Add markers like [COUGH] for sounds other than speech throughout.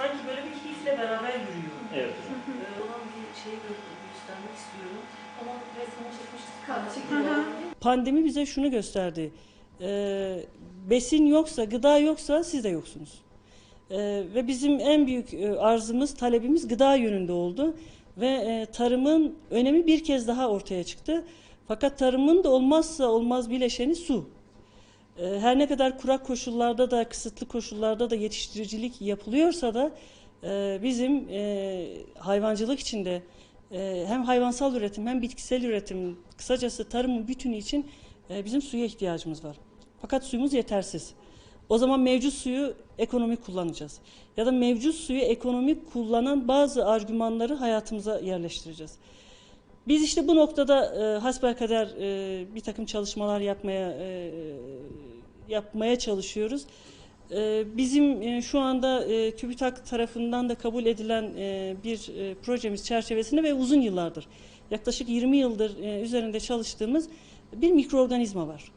sanki böyle bir hisle beraber yürüyor. Evet. Ee, olan bir şeyi gö- göstermek istiyorum. Ama resmini [LAUGHS] çekin. Hı hı. Pandemi bize şunu gösterdi. Ee, besin yoksa, gıda yoksa siz de yoksunuz. Ee, ve bizim en büyük e, arzımız, talebimiz gıda yönünde oldu. Ve e, tarımın önemi bir kez daha ortaya çıktı. Fakat tarımın da olmazsa olmaz bileşeni su. Ee, her ne kadar kurak koşullarda da, kısıtlı koşullarda da yetiştiricilik yapılıyorsa da e, bizim e, hayvancılık içinde e, hem hayvansal üretim hem bitkisel üretim, kısacası tarımın bütünü için bizim suya ihtiyacımız var. Fakat suyumuz yetersiz. O zaman mevcut suyu ekonomik kullanacağız. Ya da mevcut suyu ekonomik kullanan bazı argümanları hayatımıza yerleştireceğiz. Biz işte bu noktada e, hasbelkader e, bir takım çalışmalar yapmaya e, yapmaya çalışıyoruz. E, bizim e, şu anda e, TÜBİTAK tarafından da kabul edilen e, bir e, projemiz çerçevesinde ve uzun yıllardır, yaklaşık 20 yıldır e, üzerinde çalıştığımız bir mikroorganizma var.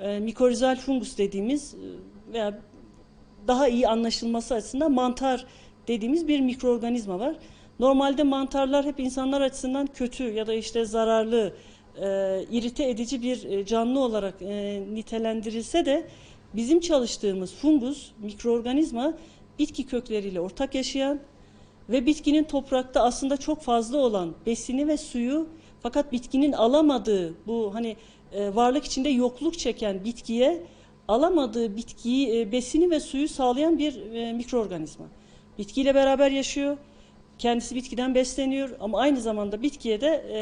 E, mikorizal fungus dediğimiz e, veya daha iyi anlaşılması açısından mantar dediğimiz bir mikroorganizma var. Normalde mantarlar hep insanlar açısından kötü ya da işte zararlı, e, irite edici bir e, canlı olarak e, nitelendirilse de bizim çalıştığımız fungus, mikroorganizma bitki kökleriyle ortak yaşayan ve bitkinin toprakta aslında çok fazla olan besini ve suyu fakat bitkinin alamadığı bu hani e, varlık içinde yokluk çeken bitkiye alamadığı bitkiyi e, besini ve suyu sağlayan bir e, mikroorganizma. Bitkiyle beraber yaşıyor. Kendisi bitkiden besleniyor ama aynı zamanda bitkiye de e,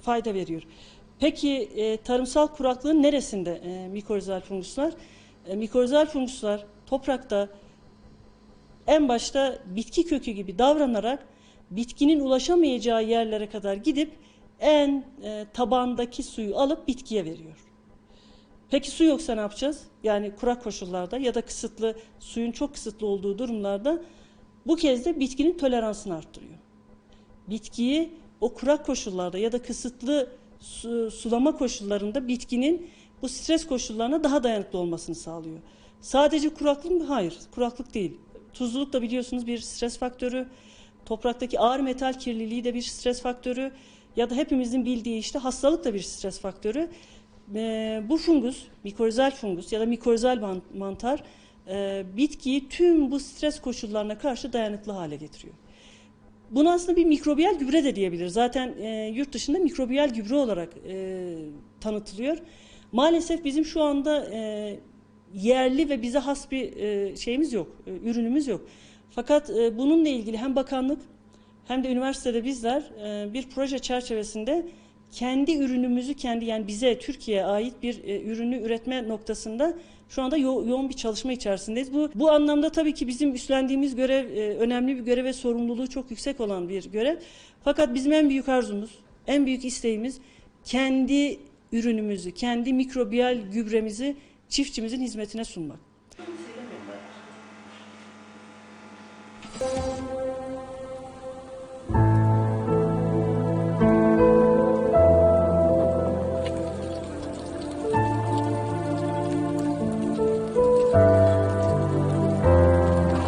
fayda veriyor. Peki e, tarımsal kuraklığın neresinde e, mikorizal funguslar? E, mikorizal funguslar toprakta en başta bitki kökü gibi davranarak bitkinin ulaşamayacağı yerlere kadar gidip en e, tabandaki suyu alıp bitkiye veriyor. Peki su yoksa ne yapacağız? Yani kurak koşullarda ya da kısıtlı suyun çok kısıtlı olduğu durumlarda bu kez de bitkinin toleransını arttırıyor. Bitkiyi o kurak koşullarda ya da kısıtlı su- sulama koşullarında bitkinin bu stres koşullarına daha dayanıklı olmasını sağlıyor. Sadece kuraklık mı? Hayır, kuraklık değil. Tuzluluk da biliyorsunuz bir stres faktörü. Topraktaki ağır metal kirliliği de bir stres faktörü. Ya da hepimizin bildiği işte hastalık da bir stres faktörü. Ee, bu fungus, mikorizal fungus ya da mikorizal man- mantar e, bitkiyi tüm bu stres koşullarına karşı dayanıklı hale getiriyor. Bunu aslında bir mikrobiyal gübre de diyebiliriz. Zaten e, yurt dışında mikrobiyal gübre olarak e, tanıtılıyor. Maalesef bizim şu anda e, yerli ve bize has bir e, şeyimiz yok, e, ürünümüz yok. Fakat e, bununla ilgili hem bakanlık hem de üniversitede bizler e, bir proje çerçevesinde kendi ürünümüzü kendi yani bize Türkiye'ye ait bir e, ürünü üretme noktasında şu anda yo- yoğun bir çalışma içerisindeyiz. Bu bu anlamda tabii ki bizim üstlendiğimiz görev e, önemli bir görev ve sorumluluğu çok yüksek olan bir görev. Fakat bizim en büyük arzumuz, en büyük isteğimiz kendi ürünümüzü, kendi mikrobiyal gübremizi çiftçimizin hizmetine sunmak.